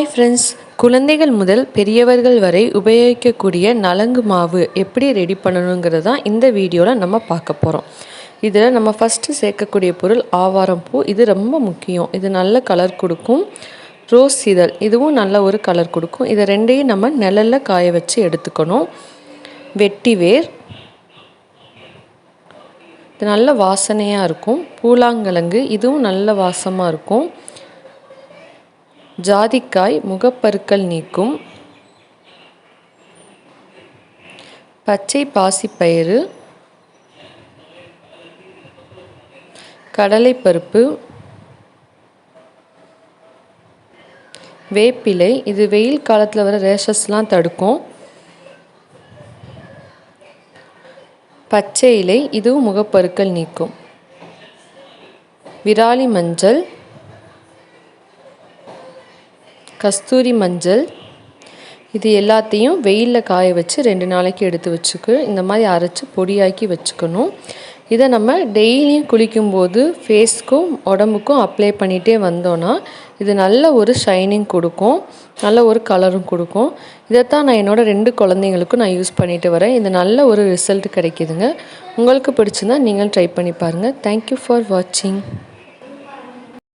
Hi friends குழந்தைகள் முதல் பெரியவர்கள் வரை உபயோகிக்கக்கூடிய நலங்கு மாவு எப்படி ரெடி பண்ணணுங்கிறது தான் இந்த வீடியோவில் நம்ம பார்க்க போகிறோம் இதில் நம்ம ஃபஸ்ட்டு சேர்க்கக்கூடிய பொருள் ஆவாரம் பூ. இது ரொம்ப முக்கியம். இது நல்ல கலர் கொடுக்கும். ரோஸ் இதழ். இதுவும் நல்ல ஒரு கலர் கொடுக்கும். இதை ரெண்டையும் நம்ம நிழலில் காய வச்சு எடுத்துக்கணும். வெட்டி வேர். இது நல்ல வாசனையாக இருக்கும். பூலாங்கிழங்கு இதுவும் நல்ல வாசமாக இருக்கும். ஜாதிக்காய் முகப்பருக்கள் நீக்கும். பச்சை பாசிப்பயிறு. கடலைப்பருப்பு. வேப்பிலை. இது வெயில் காலத்தில் வர ரேஷஸ்லாம் தடுக்கும். பச்சை இலை. இதுவும் முகப்பருக்கள் நீக்கும். விராலி மஞ்சள் கஸ்தூரி மஞ்சள். இது எல்லாத்தையும் வெயிலில் காய வச்சு ரெண்டு நாளைக்கு எடுத்து வச்சுக்கு இந்த மாதிரி அரைச்சி பொடியாக்கி வச்சுக்கணும். இதை நம்ம டெய்லியும் குளிக்கும்போது ஃபேஸ்க்கும் உடம்புக்கும் அப்ளை பண்ணிகிட்டே வந்தோன்னா இது நல்ல ஒரு ஷைனிங் கொடுக்கும். நல்ல ஒரு கலரும் கொடுக்கும். இதைத்தான் நான் என்னோடய ரெண்டு குழந்தைங்களுக்கும் நான் யூஸ் பண்ணிட்டு வரேன். இது நல்ல ஒரு ரிசல்ட் கிடைக்கிதுங்க. உங்களுக்கு பிடிச்சிருந்தால் நீங்கள் ட்ரை பண்ணி பாருங்கள் தேங்க்யூ ஃபார் வாட்சிங்